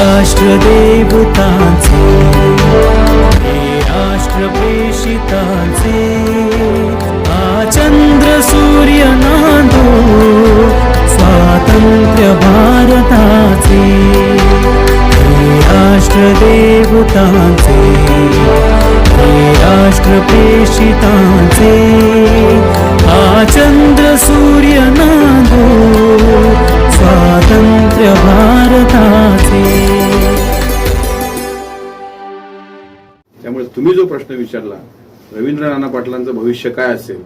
राष्ट्रदेवतांचे हे राष्ट्र प्रेषितांचे चंद्र सूर्य नांदो स्वातंत्र्य भारताचे हे राष्ट्रदेवतांचे हे राष्ट्र प्रेषितांचे चंद्र सूर्य प्रश्न विचारला. रवींद्र नाना पाटलांचं भविष्य काय असेल?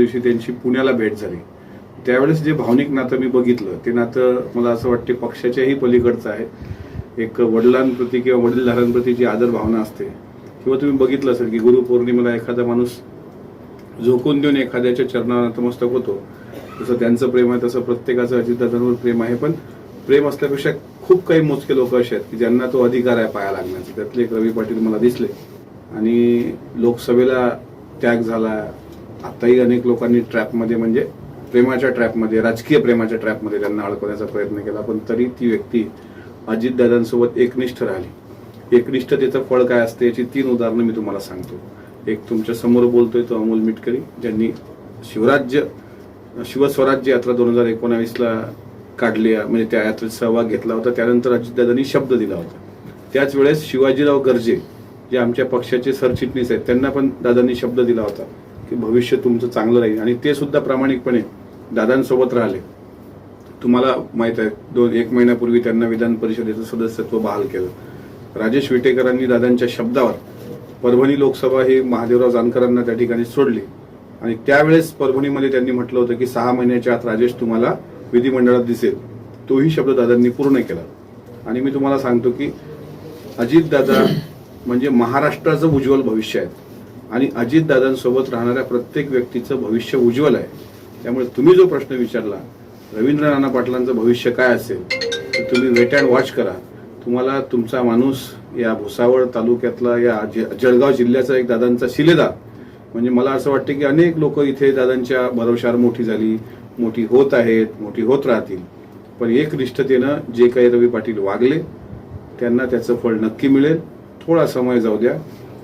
दिवशी त्यांची पुण्याला भेट झाली. त्यावेळेस जे भावनिक नातं मी बघितलं ते नातं मला असं वाटते पक्षाच्याही पलीकडचं आहे. एक वडिलांप्रती किंवा वडीलधारांप्रती जी आदर भावना असते किंवा तुम्ही बघितलं असेल की गुरुपौर्णिमेला एखादा माणूस झोकून देऊन एखाद्याच्या चरणावर नतमस्तक होतो जसं त्यांचं प्रेम आहे तसं प्रत्येकाचं अजितदादांवर प्रेम आहे. पण प्रेम असल्यापेक्षा खूप काही मोजके लोक असे आहेत की ज्यांना तो अधिकार आहे पाया लागण्याचा. त्यातले एक रवी पाटील मला दिसले. आणि लोकसभेला त्याग झाला आताही अनेक लोकांनी ट्रॅपमध्ये म्हणजे प्रेमाच्या ट्रॅपमध्ये राजकीय प्रेमाच्या ट्रॅपमध्ये त्यांना अडकवण्याचा प्रयत्न केला पण तरी ती व्यक्ती अजितदादांसोबत एकनिष्ठ राहिली. एकनिष्ठतेचं फळ काय असते याची तीन उदाहरणं मी तुम्हाला सांगतो. एक तुमच्यासमोर बोलतोय तो अमोल मिटकरी ज्यांनी शिवराज्य शिवस्वराज्य यात्रा दोन हजार एकोणावीसला काढली म्हणजे त्या यात्रेत सहभाग घेतला होता. त्यानंतर अजितदादांनी शब्द दिला होता. त्याच वेळेस शिवाजीराव गर्जे जे आमच्या पक्षाचे सरचिटणीस आहेत त्यांना पण दादांनी शब्द दिला होता. की भविष्य तुमचं चांगलं राहील. आणि ते सुद्धा प्रामाणिकपणे दादांसोबत राहिले. तुम्हाला माहीत आहे दोन एक महिन्यापूर्वी त्यांना विधान परिषदेचं सदस्यत्व बहाल केलं. राजेश विटेकरांनी दादांच्या शब्दावर परभणी लोकसभा ही महादेवराव जानकरांना त्या ठिकाणी सोडली. आणि त्यावेळेस परभणीमध्ये त्यांनी म्हटलं होतं की सहा महिन्याच्या आत राजेश तुम्हाला विधिमंडळात दिसेल. तोही शब्द दादांनी पूर्ण केला. आणि मी तुम्हाला सांगतो की अजितदादा म्हणजे महाराष्ट्राचं उज्ज्वल भविष्य आहे. आणि अजितदादांसोबत राहणाऱ्या प्रत्येक व्यक्तीचं भविष्य उज्ज्वल आहे. त्यामुळे तुम्ही जो प्रश्न विचारला रवींद्र नाना पाटलांचं भविष्य काय असेल तर तुम्ही वेट अँड वॉच करा. तुम्हाला तुमचा माणूस या भुसावळ तालुक्यातला या ज- जळगाव जिल्ह्याचा एक दादांचा शिलेदार म्हणजे मला असं वाटतं की अनेक लोक इथे दादांच्या भरवशावर मोठी झाली मोठी होत आहेत मोठी होत राहतील. पण एक निष्ठतेनं जे काही रवी पाटील वागले त्यांना त्याचं फळ नक्की मिळेल. थोडा समय जाऊ द्या.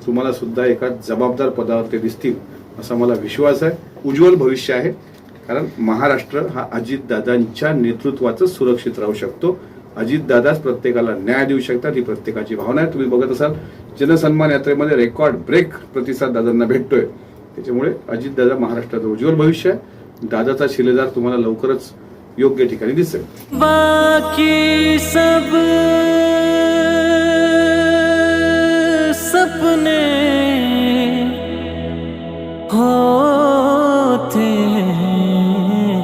तुम्हाला सुद्धा एका जबाबदार पदावर ते दिसतील असा मला विश्वास आहे. उज्ज्वल भविष्य आहे. कारण महाराष्ट्र हा अजितदादांच्या नेतृत्वाचं सुरक्षित राहू शकतो. अजितदादाच प्रत्येकाला न्याय देऊ शकतात ही प्रत्येकाची भावना आहे. तुम्ही बघत असाल जनसन्मान यात्रेमध्ये रेकॉर्ड ब्रेक प्रतिसाद दादांना भेटतोय. त्याच्यामुळे अजितदादा महाराष्ट्राचं उज्ज्वल भविष्य आहे. दादाचा शिलेदार तुम्हाला लवकरच योग्य ठिकाणी दिसेल. सपने होते हैं।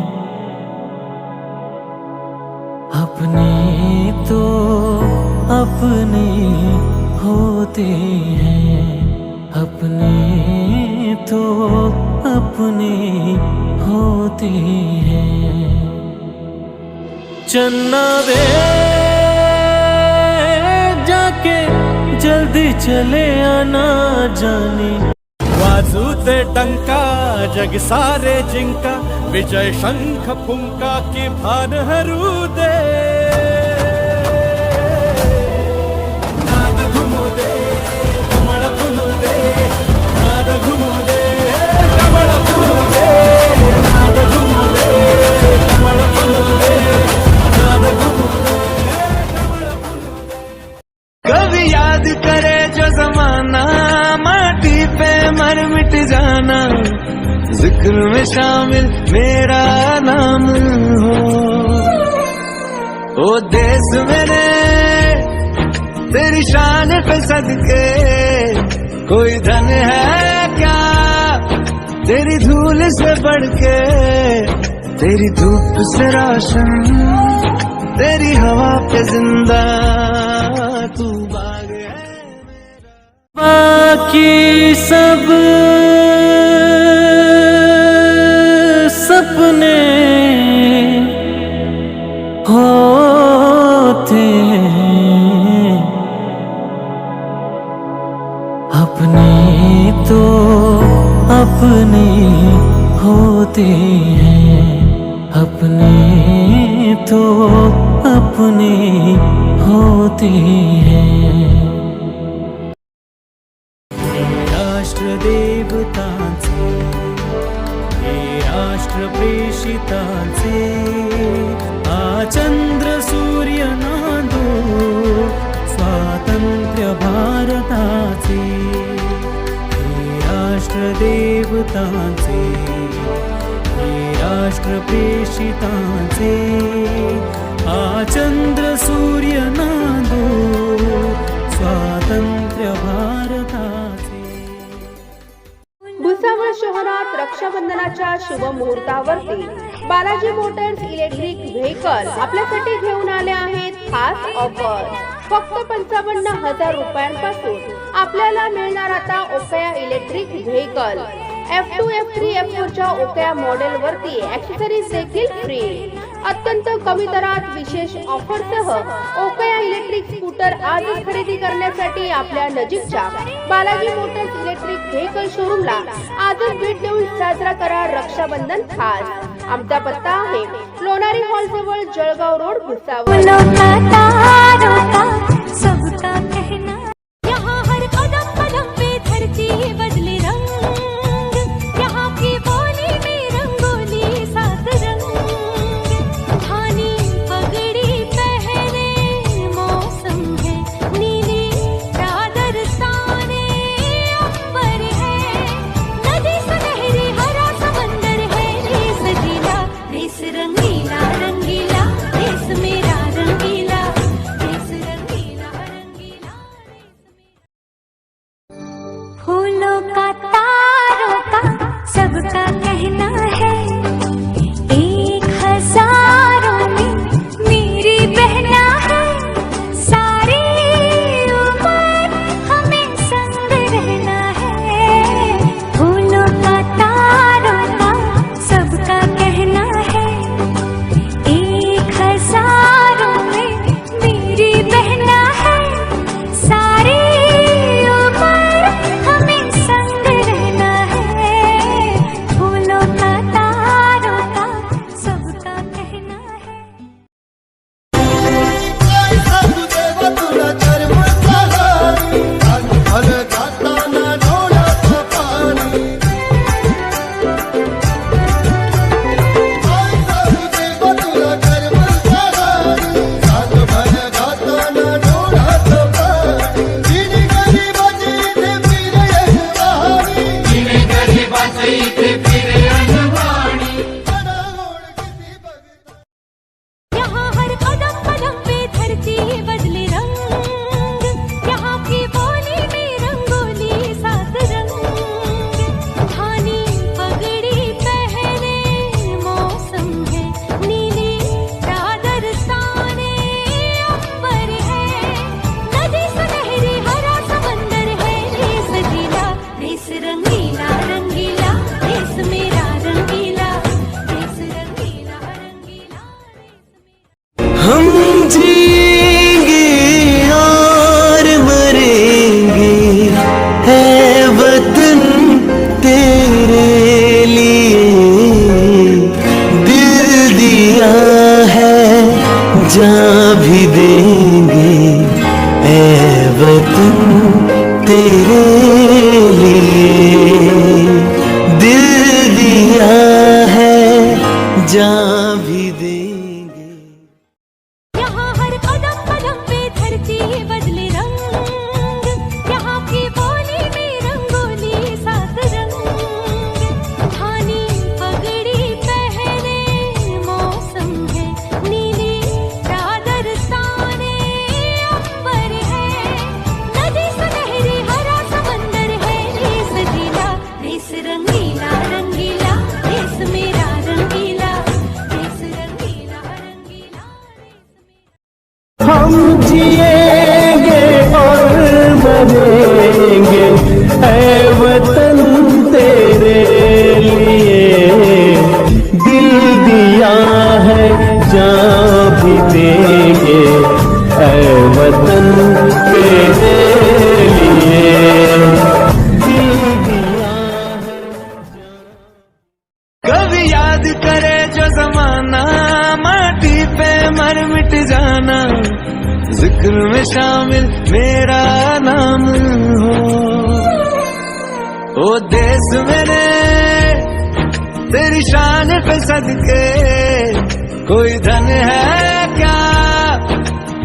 अपने तो अपने होते हैं। अपने तो अपने होते हैं। चन्ना वे जल्दी चले आना जाने। वाजू ते जग सारे जिंका। विजय शंख फुंका की भान हरू दे सदके कोई धन है क्या? तेरी धूल से बढ़ के, तेरी धूप से रोशन, तेरी हवा पे ज़िंदा तू बाग है बाकी सब सपने होते अपने तो अपने होते हैं। अपने तो अपने होते हैं। राष्ट्रदेवतांचे हे राष्ट्र प्रेषितांचे आ चंद्र सूर्य नांदो भारताचे राष्ट्रदेवतांचे राष्ट्रप्रेषितांचे राष्ट्र आ चंद्र सूर्य नांदो स्वातंत्र्य भारताचे. भुसावळ शहरात रक्षाबंधनाच्या शुभ मुहूर्तावरती बालाजी मोटर्स इलेक्ट्रिक व्हेकल आपल्यासाठी घेऊन आले आहेत खास ऑफर. फक्त पंचावन्न हजार रुपयांपासून आपल्याला मिळणार आता Okaya electric vehicle. F two F three F फोरच्या Okaya model वरती ऍक्सेसरीज देखील फ्री अत्यंत कमी दरात विशेष ऑफरसह ओकया इलेक्ट्रिक स्कूटर आजच खरेदी करण्यासाठी आपल्या नजीकच्या बालाजी मोटर्स इलेक्ट्रिक व्हेकल शोरूमला आजच भेट देऊन साजरा करा रक्षाबंधन खास. आमचा पत्ता आहे लोणारी हॉल जवळ जळगाव रोड भुसावळ.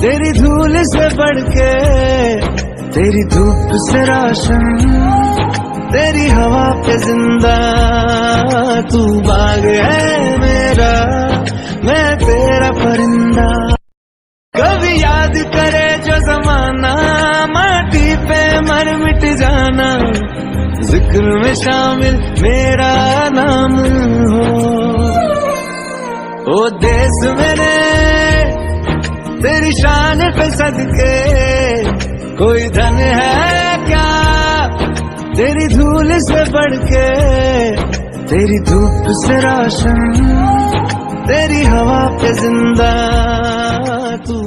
तेरी धूल से बढ़ के तेरी धूप से रोशन तेरी हवा पे जिंदा तू बाग है मेरा मैं तेरा परिंदा। कभी याद करे जो जमाना माटी पे मर मिट जाना जिक्र में शामिल मेरा नाम हो। ओ देश मेरे तेरी शान पे सदके। कोई धन है क्या? तेरी धूल से बढ़ के तेरी धूप से राशन, तेरी हवा पे ज़िंदा तू।